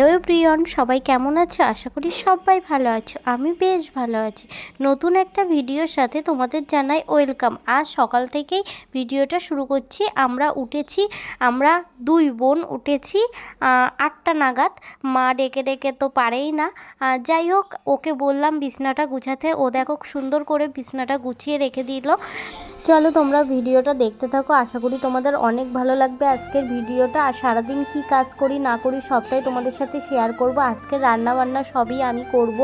Hello প্রিয়ন সবাই কেমন আছো? আশা করি সবাই ভালো আছো। আমি বেশ ভালো আছি। নতুন একটা ভিডিওর সাথে তোমাদের জানাই ওয়েলকাম। আজ সকাল থেকেই ভিডিওটা শুরু করছি। আমরা উঠেছি, আমরা দুই বোন উঠেছি আটটা নাগাদ। মা ডেকে ডেকে তো পারেই না। যাই হোক, ওকে বললাম বিছনাটা গুছাতে। ও দেখো সুন্দর করে বিছনাটা গুছিয়ে রেখে দিল। চলো তোমরা ভিডিওটা দেখতে থাকো। আশা করি তোমাদের অনেক ভালো লাগবে আজকের ভিডিওটা। আর সারাদিন কি কাজ করি, না করি সবটাই তোমাদের সাথে শেয়ার করব। আজকে রান্না বান্না সবই আমি করব।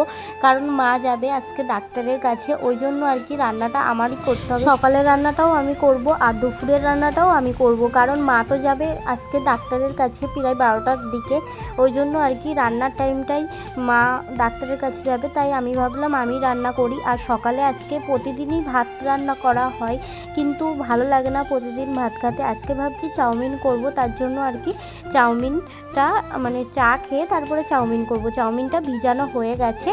কারণ মা যাবে আজকে ডাক্তারের কাছে। ওই জন্য আর কি রান্নাটা আমারই করতে হবে। সকালের রান্নাটাও আমি করব, আর দুপুরের রান্নাটাও আমি করব। কারণ মা তো যাবে আজকে ডাক্তারের কাছে প্রায় বারোটার দিকে। ওই জন্য আর কি রান্নার টাইমটাই মা ডাক্তারের কাছে যাবে। তাই আমি ভাবলাম আমি রান্না করি। আর সকালে আজকে প্রতিদিনই ভাত রান্না করা হয়। কিন্তু ভালো লাগে না প্রতিদিন ভাত খাতে। আজকে ভাবছি চাউমিন করব, তার জন্য আর কি চাউমিনটা মানে চা খেয়ে তারপরে চাউমিন করব। চাউমিনটা ভিজানো হয়ে গেছে।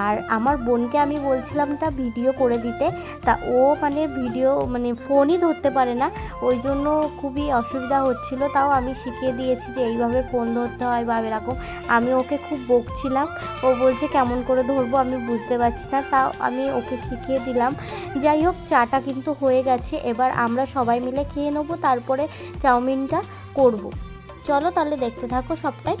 আর আমার বোনকে আমি বলছিলামটা ভিডিও করে দিতে। তা ও মানে ভিডিও মানে ফোনই ধরতে পারে না। ওই জন্য খুবই অসুবিধা হচ্ছিল। তাও আমি শিখিয়ে দিয়েছি যে এইভাবে ফোন ধরতে হয় বা এরকম। আমি ওকে খুব বকছিলাম। ও বলছে, কেমন করে ধরবো আমি বুঝতে পারছি না। তাও আমি ওকে শিখিয়ে দিলাম। যাই হোক, চাটা কিন্তু হয়ে গেছে, এবার আমরা সবাই মিলে খেয়ে নেব, তারপরে চাউমিনটা করব। চলো তাহলে দেখতে থাকো সবটাই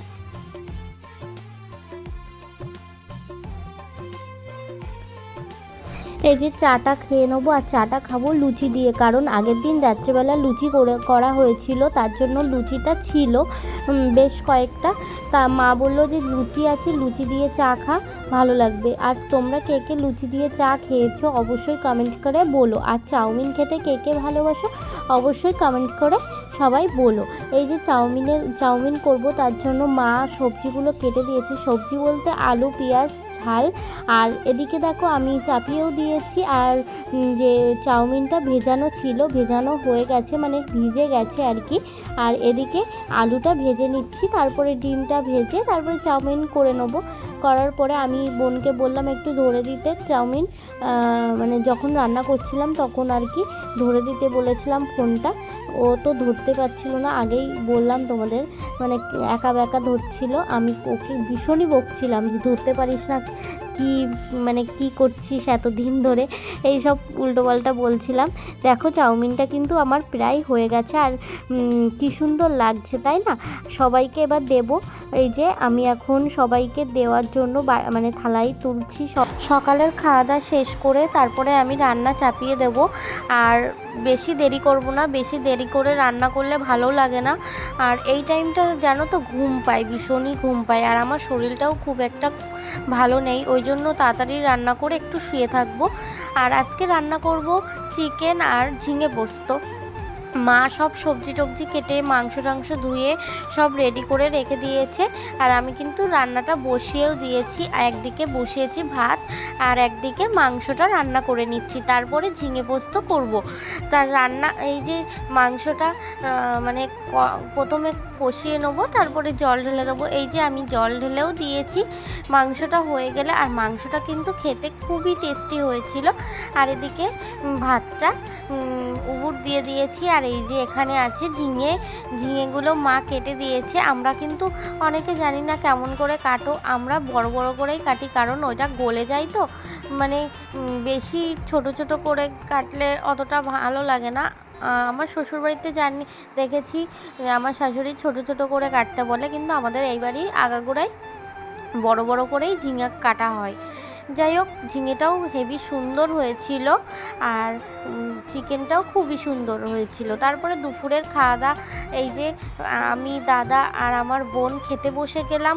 এই যে চাটা খেয়ে নেব আর চাটা খাব লুচি দিয়ে। কারণ আগের দিন রাত্রেবেলা লুচি করে, করা হয়েছিল, তার জন্য লুচিটা ছিল বেশ কয়েকটা। তা মা বলল যে লুচি আছে, লুচি দিয়ে চা খা, ভালো লাগবে। আর তোমরা কে কে লুচি দিয়ে চা খেয়েছো অবশ্যই কমেন্ট করে বলো। আর চাউমিন খেতে কে কে ভালোবাসো অবশ্যই কমেন্ট করে সবাই বলো। এই যে চাউমিনের, চাউমিন করব, তার জন্য মা সবজিগুলো কেটে দিয়েছে। সবজি বলতে আলু, পেঁয়াজ, ঝাল। আর এদিকে দেখো আমি চাপিয়েও দিয়েছি আর যে চাউমিনটা ভেজানো ছিল, ভেজানো হয়ে গেছে মানে ভিজে গেছে আর কি। আর এদিকে আলুটা ভেজে নিচ্ছি, তারপরে ডিমটা ভেজে তারপরে চাউমিন করে নেব। করার পরে আমি বোনকে বললাম, একটু ধরে দিতে চাউমিন। মানে যখন রান্না করছিলাম তখন আর কি ধরে দিতে বলেছিলাম ফোনটা। ও তো ধরতে পারছিল না, আগেই বললাম তোমাদের মানে একা বেকা ধরছিল। আমি ওকে ভীষণই বকছিলাম যে, ধরতে পারিস না? কি মানে কি করছিস এতদিন ধরে? এই সব উল্টোপাল্টা বলছিলাম। দেখো, চাউমিনটা কিন্তু আমার প্রায় হয়ে গেছে আর কি সুন্দর লাগছে, তাই না? সবাইকে এবার দেব। এই যে, আমি এখন সবাইকে দেওয়ার জন্য মানে থালাই তুলছি সকালের খাওয়া দাওয়া শেষ করে তারপরে আমি রান্না চাপিয়ে দেব। আর বেশি দেরি করব না, বেশি দেরি করে রান্না করলে ভালো লাগে না। আর এই টাইমটা জানো তো, ঘুম পাই ভীষণই ঘুম পাই আর আমার শরীরটাও খুব একটা ভালো নেই। ওই জন্য তাড়াতাড়ি রান্না করে একটু শুয়ে থাকব। আর আজকে রান্না করব চিকেন আর ঝিঙে পোস্ত। মা সব সবজি টবজি কেটে, মাংস টাংস ধুয়ে সব রেডি করে রেখে দিয়েছে। আর আমি কিন্তু রান্নাটা বসিয়েও দিয়েছি। একদিকে বসিয়েছি ভাত আর একদিকে মাংসটা রান্না করে নিচ্ছি। তারপরে ঝিঙে পোস্ত করব। তার রান্না, এই যে মাংসটা মানে প্রথমে কষিয়ে নেব, তারপরে জল ঢেলে দেবো। এই যে আমি জল ঢেলেও দিয়েছি। মাংসটা হয়ে গেলে, আর মাংসটা কিন্তু খেতে খুবই টেস্টি হয়েছিল। আর এদিকে ভাতটা উবুর দিয়ে দিয়েছি। আর এই যে এখানে আছে ঝিঙে, ঝিঙেগুলো মা কেটে দিয়েছে। আমরা কিন্তু অনেকে জানি না কেমন করে কাটো, আমরা বড় বড় করেই কাটি, কারণ ওইটা গলে যায় তো। মানে বেশি ছোট ছোট করে কাটলে অতটা ভালো লাগে না। আমার শ্বশুরবাড়িতে জানি, দেখেছি, আমার শাশুড়ি ছোট ছোট করে কাটতে বলে, কিন্তু আমাদের এই বাড়ি আগাগোড়ায় বড় বড় করেই ঝিঙে কাটা হয়। যাই হোক ঝিঙেটাও হেভি সুন্দর হয়েছিল আর চিকেনটাও খুবই সুন্দর হয়েছিল। তারপরে দুপুরের খাওয়া দাওয়া এই যে আমি দাদা আর আমার বোন খেতে বসে গেলাম।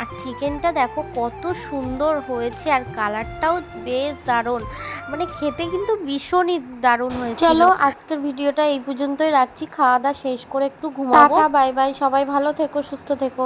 আর চিকেনটা দেখো কত সুন্দর হয়েছে আর কালারটাও বেশ দারুণ। মানে খেতে কিন্তু ভীষণই দারুণ হয়েছিল। চলো আজকের ভিডিওটা এই পর্যন্তই রাখছি। খাওয়া দাওয়া শেষ করে একটু ঘুমাবো। বাই বাই সবাই ভালো থেকো সুস্থ থেকো।